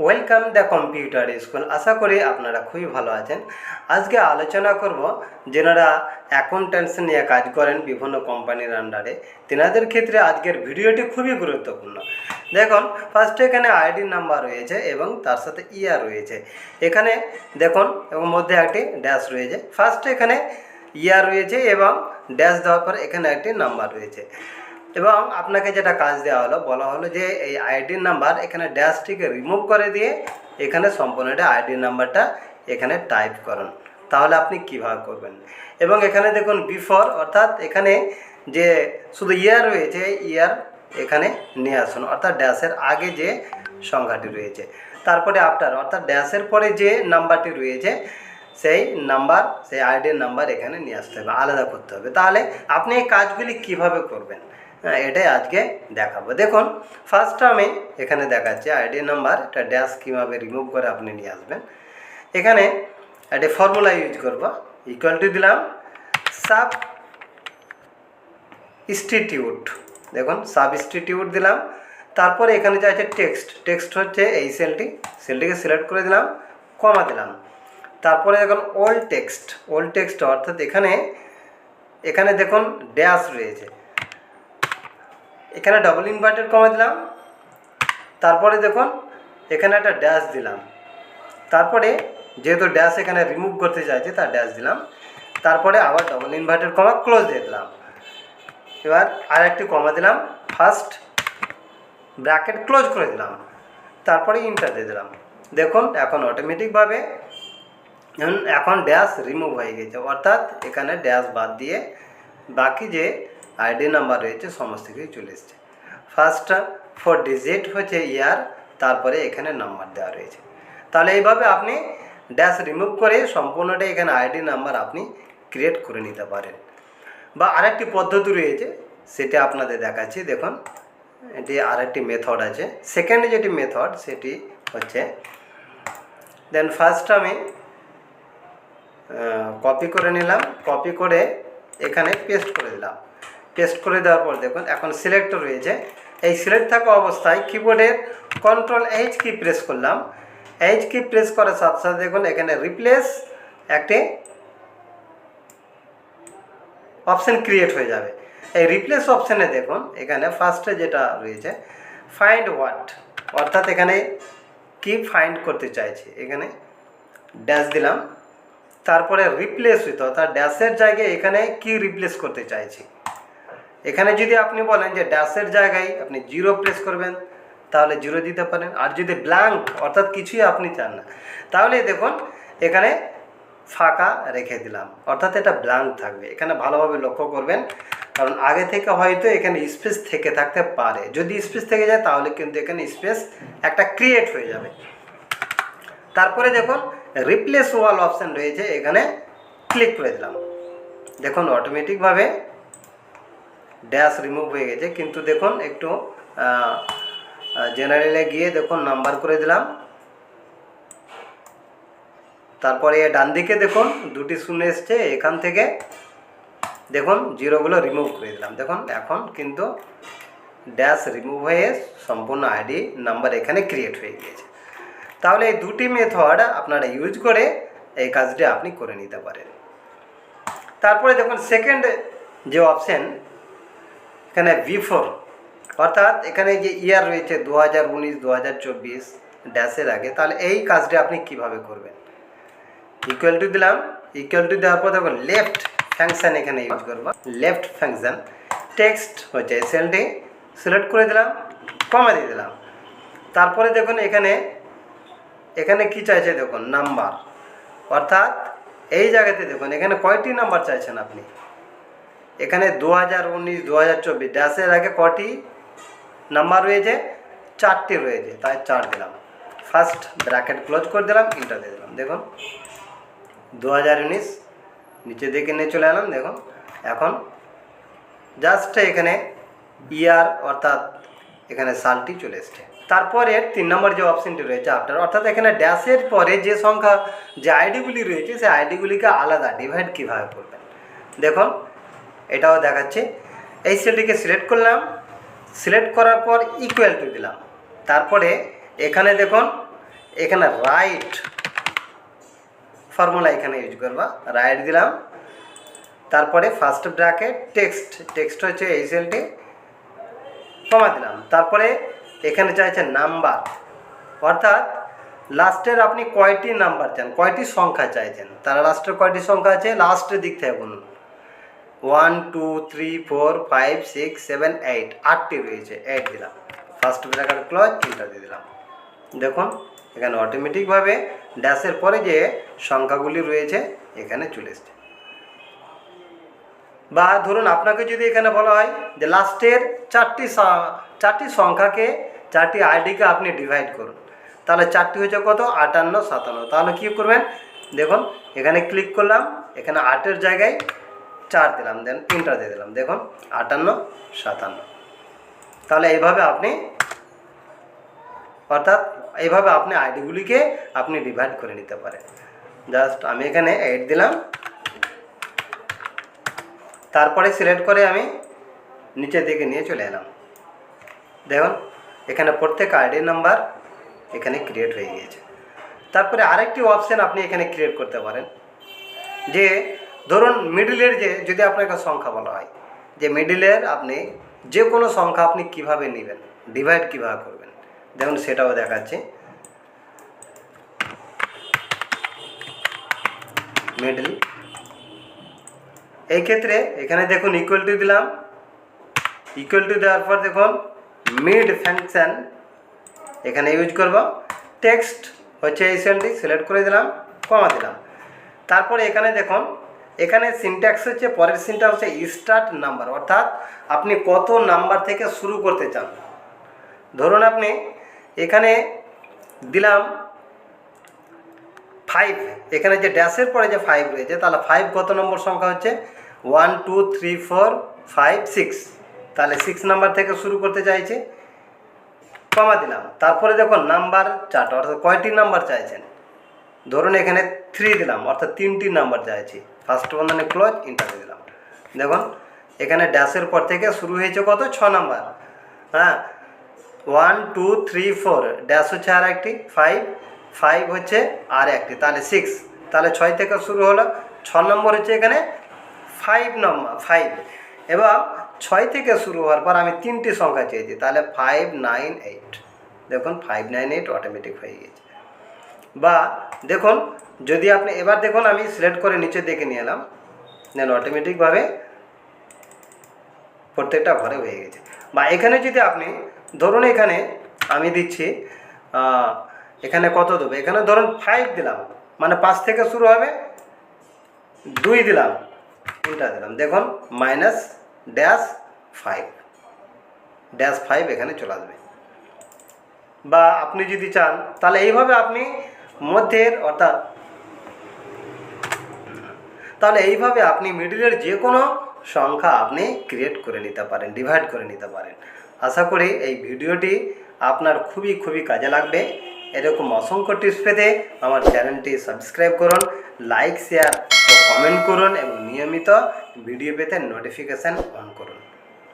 Welcome the computer school আশা করি আপনারা খুবই ভালো আছেন। আজকে আলোচনা করব যেনারা অ্যাকাউন্ট্যান্সি নিয়ে কাজ করেন বিভিন্ন কোম্পানির আন্ডারে তেনাদের ক্ষেত্রে আজকের ভিডিওটি খুবই গুরুত্বপূর্ণ। দেখুন ফার্স্টে এখানে আইডি নাম্বার রয়েছে এবং তার সাথে ইয়ার রয়েছে। এখানে দেখুন এবং মধ্যে একটি ড্যাশ রয়েছে। ফার্স্টে এখানে ইয়ার রয়েছে এবং ড্যাশ দেওয়ার পর এখানে একটি নাম্বার রয়েছে। এবং আপনাকে যেটা কাজ দেওয়া হলো, বলা হলো যে এই আইডির নাম্বার এখানে ড্যাশটিকে রিমুভ করে দিয়ে এখানে সম্পূর্ণ সম্পূর্ণটা আইডির নাম্বারটা এখানে টাইপ করুন। তাহলে আপনি কীভাবে করবেন? এবং এখানে দেখুন বিফোর অর্থাৎ এখানে যে শুধু ইয়ার রয়েছে ইয়ার এখানে নিয়ে আসুন। অর্থাৎ ড্যাশের আগে যে সংখ্যাটি রয়েছে। তারপরে আফটার অর্থাৎ ড্যাশের পরে যে নাম্বারটি রয়েছে, সেই নাম্বার সেই আইডির নাম্বার এখানে নিয়ে আসতে হবে। আলাদা করতে হবে। তাহলে আপনি এই কাজগুলি কীভাবে করবেন? এটাই আজকে দেখাবো। দেখুন ফার্স্ট আমি এখানে দেখাচ্ছি আইডি নাম্বার এটা ড্যাশ কীভাবে রিমুভ করে আপনি নিয়ে আসবেন। এখানে একটা ফর্মুলা ইউজ করব। ইকুয়াল টু দিলাম সাব ইনস্টিটিউট দেখুন সাব ইনস্টিটিউট দিলাম, তারপরে এখানে যা আছে টেক্সট টেক্সট হচ্ছে এই সেলটি সেলটিকে সিলেক্ট করে দিলাম কমা দিলাম। তারপরে দেখুন ওল্ড টেক্সট ওল্ড টেক্সট অর্থাৎ এখানে এখানে দেখুন ড্যাশ রয়েছে। এখানে ডবল ইনভার্টেড কমা দিলাম। তারপরে দেখুন, এখানে একটা ড্যাশ দিলাম। তারপরে যেহেতু ড্যাশ এখানে রিমুভ করতে চাইছে, তার ড্যাশ দিলাম। তারপরে আবার ডবল ইনভার্টেড কমা ক্লোজ দিয়ে দিলাম। এবার আর একটি কমা দিলাম। ফার্স্ট ব্র্যাকেট ক্লোজ করে দিলাম। তারপরে ইন্টার দিয়ে দিলাম। দেখুন, এখন অটোমেটিকভাবে এখন ড্যাশ রিমুভ হয়ে গেছে। অর্থাৎ এখানে ড্যাশ বাদ দিয়ে বাকি যে আইডি নাম্বার রয়েছে, সমস্ত কিছু চলে এসছে। ফার্স্ট ফোর ডিজিট হচ্ছে ইয়ার তারপরে এখানে নাম্বার দেওয়া রয়েছে। তাহলে এইভাবে আপনি ড্যাশ রিমুভ করে সম্পূর্ণটা এখানে আইডি নাম্বার আপনি ক্রিয়েট করে নিতে পারেন। বা আরেকটি পদ্ধতি রয়েছে, সেটা আপনাদের দেখাচ্ছি, দেখুন। এটি আরেকটি মেথড আছে। সেকেন্ড যেটি মেথড সেটি হচ্ছে দেন ফার্স্ট আমি কপি করে নিলাম কপি করে এখানে পেস্ট করে দিলাম। পেস্ট করে দেওয়ার পর দেখুন, এখন সিলেক্ট রয়েছে। এই সিলেক্ট থাকা অবস্থায় কিবোর্ডের কন্ট্রোল এইচ কি প্রেস করলাম। এইচ কি প্রেস করার সাথে সাথে দেখুন, এখানে রিপ্লেস একটি অপশান ক্রিয়েট হয়ে যাবে। এই রিপ্লেস অপশানে দেখুন, এখানে ফার্স্টে যেটা রয়েছে ফাইন্ড হোয়াট অর্থাৎ এখানে কি ফাইন্ড করতে চাইছি, এখানে ড্যাশ দিলাম। তারপরে রিপ্লেস উইথ অর্থাৎ ড্যাশের জায়গায় এখানে কি রিপ্লেস করতে চাইছি। এখানে যদি আপনি বলেন যে ড্যাশের জায়গায় আপনি জিরো প্রেস করবেন, তাহলে জিরো দিতে পারেন। আর যদি ব্ল্যাঙ্ক অর্থাৎ কিছুই আপনি চান না, তাহলে দেখুন, এখানে ফাঁকা রেখে দিলাম। অর্থাৎ এটা ব্ল্যাঙ্ক থাকবে। এখানে ভালোভাবে লক্ষ্য করবেন, কারণ আগে থেকে হয়তো এখানে স্পেস থেকে থাকতে পারে। যদি স্পেস থেকে যায়, তাহলে কিন্তু এখানে স্পেস একটা ক্রিয়েট হয়ে যাবে। তারপরে দেখুন রিপ্লেস ওয়াল অপশান রয়েছে। এখানে ক্লিক করে দিলাম। দেখুন অটোমেটিকভাবে ড্যাশ রিমুভ হয়ে গেছে। কিন্তু দেখুন, একটু জেনারেলে গিয়ে দেখুন নাম্বার করে দিলাম। তারপরে ডান দিকে দেখুন, দুটি শূন্য এসছে এখান থেকে। দেখুন জিরোগুলো রিমুভ করে দিলাম। দেখুন, এখন কিন্তু ড্যাশ রিমুভ হয়ে সম্পূর্ণ আইডি নাম্বার এখানে ক্রিয়েট হয়ে গিয়েছে। তাহলে এই দুটি মেথড আপনারা ইউজ করে এই কাজটি আপনি করে নিতে পারেন। তারপরে দেখুন সেকেন্ড যে অপশান এখানে বিফোর অর্থাৎ এখানে যে ইয়ার রয়েছে দু হাজার উনিশ দু হাজার চব্বিশ ড্যাশের আগে, তাহলে এই কাজটি আপনি কীভাবে করবেন? ইকুয়াল টু দিলাম ইকুয়াল টু দেওয়ার পর দেখুন লেফট ফাংশন এখানে ইউজ করব। লেফট ফাংশন টেক্সট হচ্ছে সেলটি সিলেক্ট করে দিলাম কমা দিয়ে দিলাম। তারপরে দেখুন, এখানে এখানে কি চাইছে দেখুন নাম্বার অর্থাৎ এই জায়গাতে দেখুন, এখানে কয়টি নাম্বার চাইছেন আপনি? এখানে দু হাজার উনিশ দু হাজার চব্বিশ ড্যাশের আগে কটি নাম্বার রয়েছে? চারটি রয়েছে, তাই চার দিলাম। ফার্স্ট ব্র্যাকেট ক্লোজ করে দিলাম ইন্টার দিয়ে দিলাম, দেখুন। দু হাজার উনিশ, নিচে দিকে নিয়ে চলে এলাম, দেখুন। এখন জাস্ট এখানে ইয়ার অর্থাৎ এখানে সালটি চলে এসছে। তারপরে তিন নম্বর যে অপশনটি রয়েছে আফটার অর্থাৎ এখানে ড্যাশের পরে যে সংখ্যা, যে আইডিগুলি রয়েছে, সেই আইডিগুলিকে আলাদা ডিভাইড কীভাবে করবেন? দেখুন এটাও দেখাচ্ছে। এই সেলটিকে সিলেক্ট করলাম। সিলেক্ট করার পর ইকুয়াল টু দিলাম। তারপরে এখানে দেখুন, এখানে রাইট ফর্মুলা এখানে ইউজ করবা। রাইট দিলাম। তারপরে ফার্স্ট ব্র্যাকেট টেক্সট টেক্সট হচ্ছে এই সেলটি কমা দিলাম। তারপরে এখানে চাইছে নাম্বার অর্থাৎ লাস্টের আপনি কয়টি নাম্বার চান? কয়টি সংখ্যা চাইছেন? তারা লাস্টের কয়টি সংখ্যা আছে? লাস্টের দিক থেকে গুনুন one, two, three, four, five, six, seven, eight, আটটি রয়েছে, এইট দিলাম। ফার্স্ট ব্র্যাকেট ক্লজ ইন্টার দিয়ে দিলাম। দেখুন, এখানে অটোমেটিকভাবে ড্যাশের পরে যে সংখ্যাগুলি রয়েছে, এখানে চলে এসছে। বা ধরুন আপনাকে যদি এখানে বলা হয় যে লাস্টের চারটি চারটি সংখ্যাকে, চারটি আইডিকে আপনি ডিভাইড করুন, তাহলে চারটি হচ্ছে কত? আটান্ন, সাতান্ন। তাহলে কী করবেন? দেখুন, এখানে ক্লিক করলাম, এখানে আটের জায়গায় চার দিলাম দেন তিনটা দিয়ে দিলাম, দেখুন, আটান্ন, সাতান্ন। তাহলে এইভাবে আপনি, অর্থাৎ এইভাবে আপনি আইডিগুলিকে আপনি ডিভাইড করে নিতে পারেন। জাস্ট আমি এখানে এইট দিলাম। তারপরে সিলেক্ট করে আমি নিচের দিকে নিয়ে চলে এলাম। দেখুন, এখানে প্রত্যেক আইডি নাম্বার এখানে ক্রিয়েট হয়ে গিয়েছে। তারপরে আরেকটি অপশান আপনি এখানে ক্রিয়েট করতে পারেন। যে ধরুন মিডিলের যে, যদি আপনাকে সংখ্যা বলা হয়, যে মিডিলের আপনি যে কোনো সংখ্যা আপনি কীভাবে নেবেন ডিভাইড কীভাবে করবেন? দেখুন, সেটাও দেখাচ্ছি। মিডল এই ক্ষেত্রে এখানে দেখুন ইকুয়াল টু দিলাম। ইকুয়াল টু দেওয়ার পর দেখুন মিড ফাংশন এখানে ইউজ করব। টেক্সট হচ্ছে এই সেলটি সিলেক্ট করে দিলাম কমা দিলাম। তারপরে এখানে দেখুন এখানে সিনট্যাক্স হচ্ছে, পরের সিনটা হচ্ছে স্টার্ট নাম্বার অর্থাৎ আপনি কত নাম্বার থেকে শুরু করতে চান। ধরুন আপনি এখানে দিলাম ফাইভ এখানে যে ড্যাশের পরে যে ফাইভ রয়েছে, তাহলে ফাইভ কত নম্বর সংখ্যা হচ্ছে? One two three four five six তাহলে সিক্স নাম্বার থেকে শুরু করতে চাইছে কমা দিলাম। তারপরে দেখুন নাম্বার চারটা অর্থাৎ কয়টি নাম্বার চাইছেন? ধরুন এখানে থ্রি দিলাম, অর্থাৎ তিনটি নাম্বার চাইছি ফার্স্ট বন্ধনে ক্লোজ ইন্টার দিলাম। দেখুন, এখানে ড্যাশের পর থেকে শুরু হয়েছে কত? ছ নাম্বার হ্যাঁ? One two three four dash হচ্ছে আর একটি ফাইভ ফাইভ হচ্ছে আর একটি। তাহলে সিক্স তাহলে ছয় থেকে শুরু হলো। ছ নম্বর হচ্ছে এখানে ফাইভ নম্বর ফাইভ এবং ছয় থেকে শুরু হওয়ার পর আমি তিনটি সংখ্যা চেয়েছি। তাহলে ফাইভ নাইন এইট দেখুন ফাইভ নাইন এইট অটোমেটিক হয়ে গেছে। বা দেখুন, যদি আপনি এবার দেখুন, আমি সিলেক্ট করে নিচে দেখে নিয়ে এলাম দেন অটোমেটিকভাবে প্রত্যেকটা ঘরে হয়ে গেছে। বা এখানে যদি আপনি, ধরুন এখানে আমি দিচ্ছি এখানে কত দেবো? এখানে ধরুন ফাইভ দিলাম মানে পাঁচ থেকে শুরু হবে, দুই দিলাম, তিনটা দিলাম। দেখুন minus dash five dash five এখানে চলে আসবে। বা আপনি যদি চান, তাহলে এইভাবে আপনি মধ্যের, অর্থাৎ তাহলে এইভাবে আপনি মিডিলের যে কোনো সংখ্যা আপনি ক্রিয়েট করে নিতে পারেন ডিভাইড করে নিতে পারেন। আশা করি এই ভিডিওটি আপনার খুবই খুবই কাজে লাগবে। এরকম অসংখ্য টিপস পেতে আমার চ্যানেলটি সাবস্ক্রাইব করুন লাইক শেয়ার ও কমেন্ট করুন এবং নিয়মিত ভিডিও পেতে নোটিফিকেশান অন করুন।